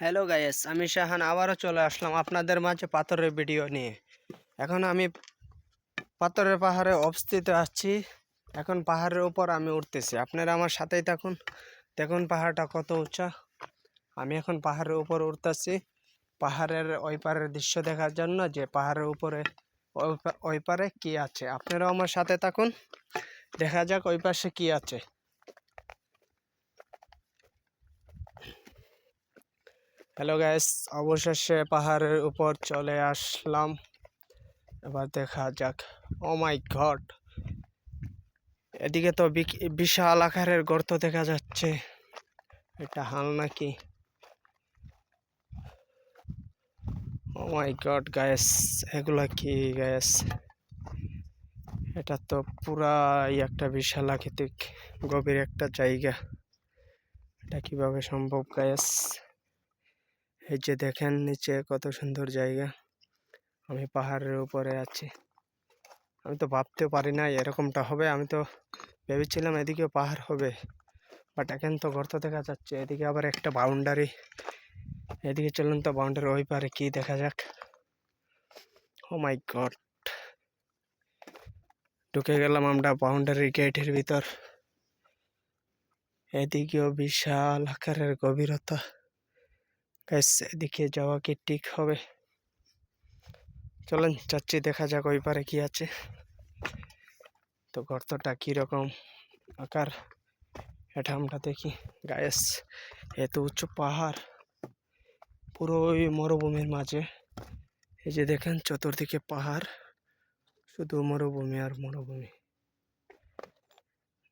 Hello guys আমি শাহান, আবারও চলে আসলাম আপনাদের মাঝে পাথরের ভিডিও নিয়ে। এখন আমি পাথরের পাহাড়ে অবস্থিত আছি। এখন পাহাড়ের উপর আমি উঠতেছি। আপনারা আমার সাথেই থাকুন। দেখুন পাহাড়টা কত উঁচা। আমি এখন পাহাড়ের উপর উঠতেছি। পাহাড়ের ওই পারের দৃশ্য দেখার জন্য যে পাহাড়ের উপরে ওই পারে কী আছে। আপনারাও আমার সাথে থাকুন। দেখা যাক ওই পাশে কী আছে। হ্যালো গাইস অবশেষে পাহাড়ের উপর চলে আসলাম। এবার দেখা যাক। ও মাই গড এদিকে তো বিশাল আকারের গর্ত দেখা যাচ্ছে। এটা হাল নাকি? ও মাই গড গায়েস এগুলা কি গায়েস এটা তো পুরাই একটা বিশাল আকৃতিক গভীর একটা জায়গা। এটা কীভাবে সম্ভব গায়েস এই যে দেখেন নিচে কত সুন্দর জায়গা। আমি পাহাড়ের উপরে আছি। আমি তো ভাবতেও পারি না এরকমটা হবে। আমি তো ভেবেছিলাম এদিকে পাহাড় হবে বাট এখন তো গর্ত দেখা যাচ্ছে। এদিকে আবার একটা বাউন্ডারি এদিকে চলুন তো বাউন্ডারি ওই পারে কি দেখা যাক। ও মাই গড ঢুকে গেলাম আমরা বাউন্ডারি গেটের ভিতর। এদিকেও বিশাল আকারের গভীরতা। গাইস এদিকে যাওয়া কি ঠিক হবে? চলেন যাচ্ছি, দেখা যাক ওই পারে কি আছে। তো গর্তটা কীরকম আকার, এটা আমরা দেখি। গায়েস, এত উঁচু পাহাড়, পুরো ওই মরুভূমির মাঝে। এই যে দেখেন, চতুর্দিকে পাহাড়, শুধু মরুভূমি আর মরুভূমি।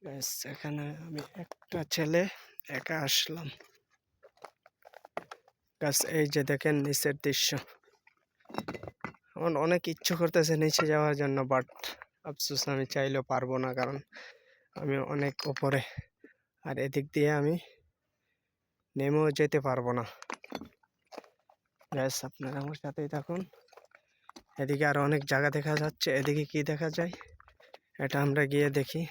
গাইস এখানে আমি একটা ছেলে একা আসলাম। গাছ এই যে দেখেন নিচের দৃশ্য। আমার অনেক ইচ্ছে করতেছে নিচে যাওয়ার জন্য বাট আফসোস আমি চাইলেও পারব না কারণ আমি অনেক ওপরে। আর এদিক দিয়ে আমি নেমেও যেতে পারব না। ব্যাস আপনারা আমার সাথেই থাকুন। এদিকে আর অনেক জায়গা দেখা যাচ্ছে। এদিকে কি দেখা যায়? এটা আমরা গিয়ে দেখি।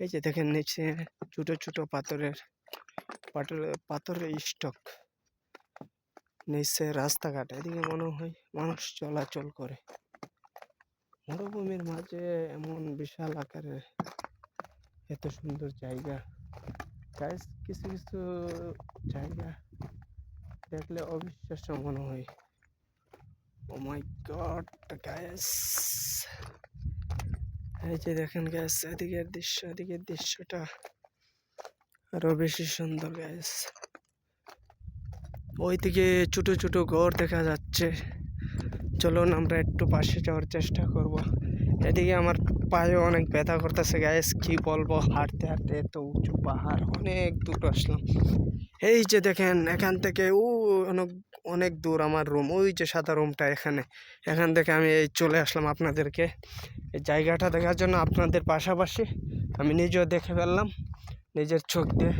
এই যে দেখেন নিচে ছোটো ছোটো পাথরের পাথরের পাথরের স্টক নিচে রাস্তাঘাট, এদিকে মনে হয় মানুষ চলাচল করে। মরুভূমির মাঝে এমন বিশাল আকারের এত সুন্দর জায়গা। গাইস কিছু কিছু জায়গা দেখলে অবিশ্বাস্য মনে হয়। ও মাই গড গাইস এই যে দেখেন গ্যাস এদিকের দৃশ্য, এদিকের দৃশ্যটা আরও বেশি সুন্দর গ্যাস ওইদিকে ছোটো ছোটো ঘর দেখা যাচ্ছে। চলুন আমরা একটু পাশে যাওয়ার চেষ্টা করব। এদিকে আমার পায়ে অনেক ব্যথা করতেছে গ্যাস কি বলব? হাঁটতে হাঁটতে এত উঁচু পাহাড়, অনেক দূর আসলাম। এই যে দেখেন, এখান থেকে, ও, অনেক অনেক দূর আমার রুম ওই যে সাদা রুমটা এখানে। এখান থেকে আমি এই চলে আসলাম আপনাদেরকে। এই জায়গাটা দেখার জন্য আপনাদের পাশাপাশি আমি নিজেও দেখে ফেললাম, নিজের চোখ দিয়ে।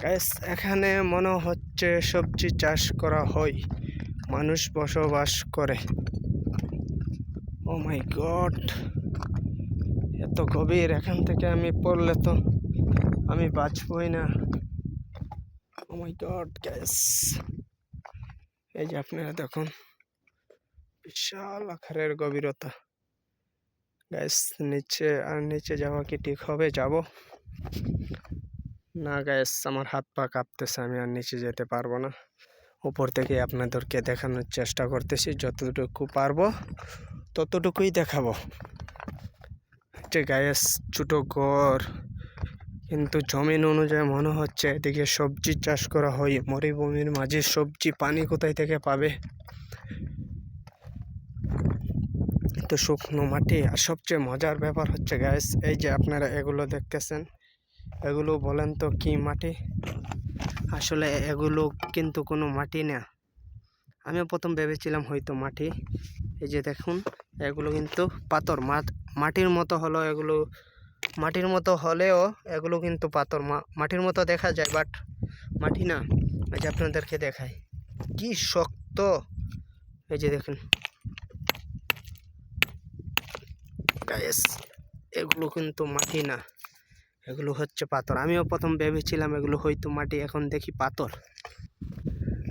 গ্যাস এখানে মনে হচ্ছে সবজি চাষ করা হয়। মানুষ বসবাস করে। ও মাই গড এত গভীর, এখান থেকে আমি পড়লে তো আমি বাঁচবই না। ও মাই গড গ্যাস এই যে আপনারা দেখুন, বিশাল আকারের গভীরতা। গ্যাস নিচে আর নিচে যাওয়া কি ঠিক হবে? যাব। না গ্যাস আমার হাত পা কাঁপতেছে, আমি আর নিচে যেতে পারব না। উপর থেকে আপনাদেরকে দেখানোর চেষ্টা করতেছি, যতটুকু পারব, ততটুকুই দেখাবো। যে গ্যাস ছোটো ঘর, কিন্তু জমিন অনুযায়ী মনে হচ্ছে এদিকে সবজি চাষ করা হয়, মরুভূমির মাঝে সবজি পানি কোথায় থেকে পাবে? তো শুকনো মাটি, আর সবচেয়ে মজার ব্যাপার হচ্ছে গ্যাস এই যে আপনারা এগুলো দেখতেছেন এগুলো বলেন তো কি মাটি? আসলে এগুলো কিন্তু কোনো মাটি না। আমিও প্রথম ভেবেছিলাম হয়তো মাটি। এই যে দেখুন, এগুলো কিন্তু পাথর। মাট- মাটির মতো হলো এগুলো, মাটির মতো হলেও এগুলো কিন্তু পাথর। মাটির মতো দেখা যায়, বাট মাটি না। এই যে আপনাদেরকে দেখাই। কি শক্ত! এই যে দেখুন। এগুলো কিন্তু মাটি না। এগুলো হচ্ছে পাথর। আমিও প্রথম ভেবেছিলাম এগুলো হয়তো মাটি, এখন দেখি পাথর।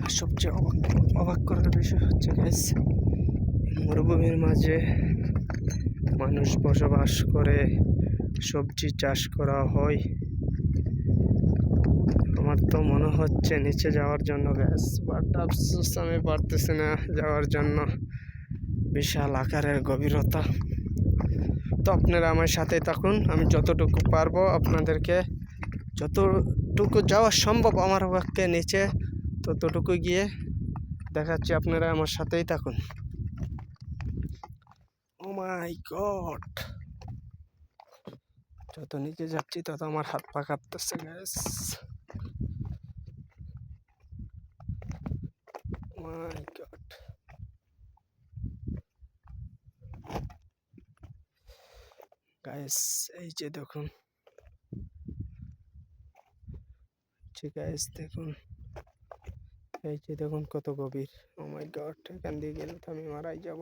আর সবচেয়ে অবাক অবাক করার বিষয় হচ্ছে গ্যাস মরুভূমির মাঝে মানুষ বসবাস করে, সবজি চাষ করা হয়। আমার তো মনে হচ্ছে নিচে যাওয়ার জন্য গ্যাস বাট আফসোস আমি পারতেছি না যাওয়ার জন্য। বিশাল আকারের গভীরতা। তো আপনারা আমার সাথে থাকুন। আমি যতটুকু পারব আপনাদেরকে, যতটুকু যাওয়া সম্ভব আমার পক্ষে নিচে, ততটুকু গিয়ে দেখাচ্ছি আপনারা আমার সাথেই থাকুন। ও মাই গড যত নিচে যাচ্ছি তত আমার হাত পা কাঁপতেছে গ্যাস মাই গড গাইস এই যে দেখুন। ঠিক আছে দেখুন। এই যে দেখুন কত গভীর। ও মাই গড এখান দিয়ে গেলে তো আমি মারাই যাব।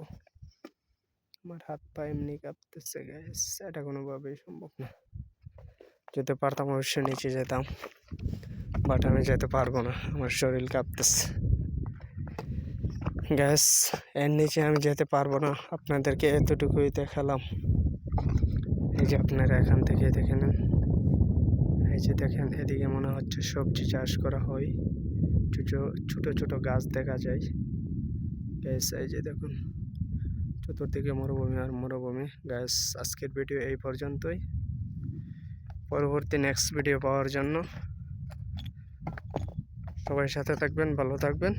আমার হাত পা এমনি কাঁপতেছে গাইস এটা কোনোভাবেই সম্ভব না। যেতে পারতাম, অবশ্যই নিচে যেতাম। বাট আমি যেতে পারব না। আমার শরীর কাঁপতেছে। গ্যাস এর নিচে আমি যেতে পারব না। আপনাদেরকে এতটুকুই দেখালাম। এই যে আপনারা এখান থেকে দেখে নেন। এই যে দেখেন, এদিকে মনে হচ্ছে সবজি চাষ করা হয়। ছোট, ছোটো ছোটো গাছ দেখা যায়। এই যে দেখুন, চতুর্দিকে মরুভূমি আর মরুভূমি। গ্যাস আজকের ভিডিও এই পর্যন্তই। পরবর্তী নেক্সট ভিডিও পাওয়ার জন্য সবাই সাথে থাকবেন, ভালো থাকবেন।